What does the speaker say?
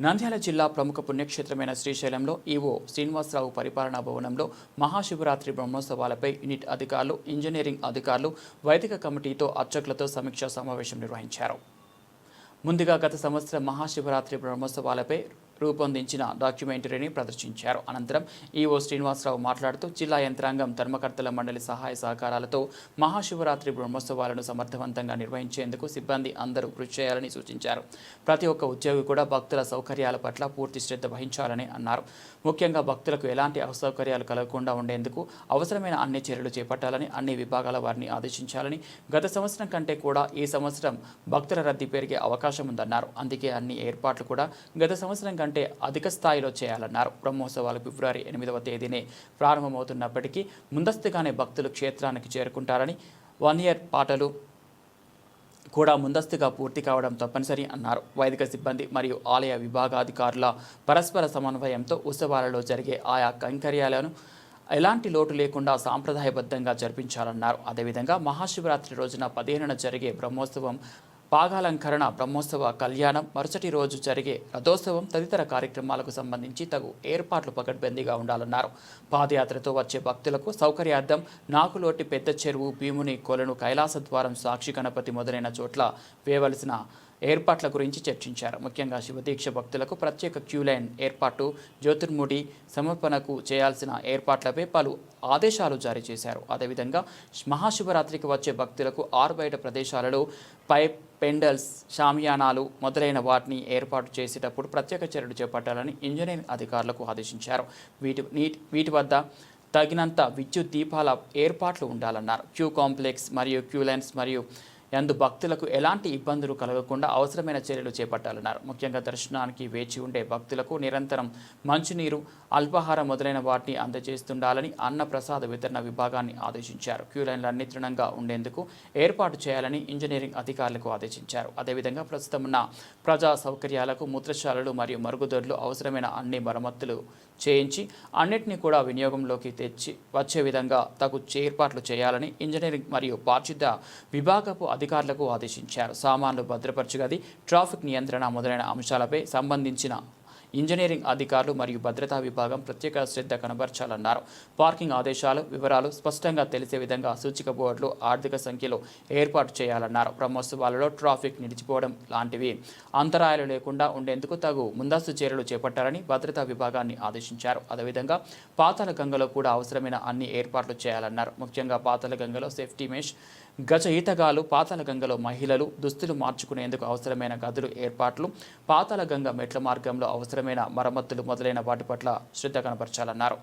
నంద్యాల జిల్లా ప్రముఖ పుణ్యక్షేత్రమైన శ్రీశైలంలో ఈవో శ్రీనివాసరావు పరిపాలనా భవనంలో మహాశివరాత్రి బ్రహ్మోత్సవాలపై యూనిట్ అధికారులు ఇంజనీరింగ్ అధికారులు వైదిక కమిటీతో అర్చకులతో సమీక్షా సమావేశం నిర్వహించారు. ముందుగా గత సంవత్సరం మహాశివరాత్రి బ్రహ్మోత్సవాలపై రూపొందించిన డాక్యుమెంటరీని ప్రదర్శించారు. అనంతరం ఈఓ శ్రీనివాసరావు మాట్లాడుతూ జిల్లా యంత్రాంగం ధర్మకర్తల మండలి సహాయ సహకారాలతో మహాశివరాత్రి బ్రహ్మోత్సవాలను సమర్థవంతంగా నిర్వహించేందుకు సిబ్బంది అందరూ కృషి చేయాలని సూచించారు. ప్రతి ఒక్క ఉద్యోగి కూడా భక్తుల సౌకర్యాల పట్ల పూర్తి శ్రద్ధ వహించాలని అన్నారు. ముఖ్యంగా భక్తులకు ఎలాంటి అసౌకర్యాలు కలగకుండా ఉండేందుకు అవసరమైన అన్ని చర్యలు చేపట్టాలని అన్ని విభాగాల వారిని ఆదేశించాలని గత సంవత్సరం కంటే కూడా ఈ సంవత్సరం భక్తుల రద్దీ పెరిగే అవకాశం ఉందన్నారు. అందుకే అన్ని ఏర్పాట్లు కూడా గత సంవత్సరం కంటే అధిక స్థాయిలో చేయాలన్నారు. బ్రహ్మోత్సవాలు ఫిబ్రవరి ఎనిమిదవ తేదీనే ప్రారంభమవుతున్నప్పటికీ ముందస్తుగానే భక్తులు క్షేత్రానికి చేరుకుంటారని వన్ ఇయర్ పాటలు కూడా ముందస్తుగా పూర్తి కావడం తప్పనిసరి అన్నారు. వైదిక సిబ్బంది మరియు ఆలయ విభాగాధికారుల పరస్పర సమన్వయంతో ఉత్సవాలలో జరిగే ఆయా కైంకర్యాలను ఎలాంటి లోటు లేకుండా సాంప్రదాయబద్ధంగా జరిపించాలన్నారు. అదేవిధంగా మహాశివరాత్రి రోజున పదిహేనున జరిగే బ్రహ్మోత్సవం పాగాలంకరణ బ్రహ్మోత్సవ కళ్యాణం మరుసటి రోజు జరిగే రథోత్సవం తదితర కార్యక్రమాలకు సంబంధించి తగు ఏర్పాట్లు పకడ్బందీగా ఉండాలన్నారు. పాదయాత్రతో వచ్చే భక్తులకు సౌకర్యార్థం నాకులోటి పెద్ద చెరువు భీముని కొలను కైలాస ద్వారం సాక్షి గణపతి మొదలైన చోట్ల వేయవలసిన ఏర్పాట్ల గురించి చర్చించారు. ముఖ్యంగా శివదీక్ష భక్తులకు ప్రత్యేక క్యూ లైన్ ఏర్పాటు జ్యోతిర్ముడి సమర్పణకు చేయాల్సిన ఏర్పాట్లపై పలు ఆదేశాలు జారీ చేశారు. అదేవిధంగా మహాశివరాత్రికి వచ్చే భక్తులకు ఆరు బయట ప్రదేశాలలో పైప్ పెండల్స్ షామియానాలు మొదలైన వాటిని ఏర్పాటు చేసేటప్పుడు ప్రత్యేక చర్యలు చేపట్టాలని ఇంజనీరింగ్ అధికారులకు ఆదేశించారు. వీటి నీటి వీటి వద్ద తగినంత విద్యుత్ దీపాల ఏర్పాట్లు ఉండాలన్నారు. క్యూ కాంప్లెక్స్ మరియు క్యూ లైన్స్ మరియు యందు భక్తులకు ఎలాంటి ఇబ్బందులు కలగకుండా అవసరమైన చర్యలు చేపట్టాలన్నారు. ముఖ్యంగా దర్శనానికి వేచి ఉండే భక్తులకు నిరంతరం మంచినీరు అల్పాహారం మొదలైన వాటిని అందజేస్తుండాలని అన్న ప్రసాద వితరణ విభాగాన్ని ఆదేశించారు. క్యూ లైన్లు అన్ని ఉండేందుకు ఏర్పాటు చేయాలని ఇంజనీరింగ్ అధికారులకు ఆదేశించారు. అదేవిధంగా ప్రస్తుతం ఉన్న ప్రజా సౌకర్యాలకు మూత్రశాలలు మరియు మరుగుదొడ్లు అవసరమైన అన్ని మరమ్మతులు చేయించి అన్నిటినీ కూడా వినియోగంలోకి తెచ్చి వచ్చే విధంగా తగు ఏర్పాట్లు చేయాలని ఇంజనీరింగ్ మరియు పారిశుద్ధ విభాగపు అధికారులకు ఆదేశించారు. సామాన్లు భద్రపరచుగది ట్రాఫిక్ నియంత్రణ మొదలైన అంశాలపై సంబంధించిన ఇంజనీరింగ్ అధికారులు మరియు భద్రతా విభాగం ప్రత్యేక శ్రద్ధ కనబర్చాలన్నారు. పార్కింగ్ ఆదేశాలు వివరాలు స్పష్టంగా తెలిసే విధంగా సూచిక బోర్డులు ఆర్థిక సంఖ్యలో ఏర్పాటు చేయాలన్నారు. బ్రహ్మోత్సవాలలో ట్రాఫిక్ నిలిచిపోవడం లాంటివి అంతరాయాలు లేకుండా ఉండేందుకు తగు ముందస్తు చర్యలు చేపట్టాలని భద్రతా విభాగాన్ని ఆదేశించారు. అదేవిధంగా పాతాల గంగలో కూడా అవసరమైన అన్ని ఏర్పాట్లు చేయాలన్నారు. ముఖ్యంగా పాతాల గంగలో సేఫ్టీ మెష్ గజ ఈతగాలు పాతాల గంగలో మహిళలు దుస్తులు మార్చుకునేందుకు అవసరమైన గదులు ఏర్పాట్లు పాతాల గంగ మెట్ల మార్గంలో అవసరమైన మరమ్మతులు మొదలైన వాటి పట్ల శ్రద్ధ కనపరచాలన్నారు.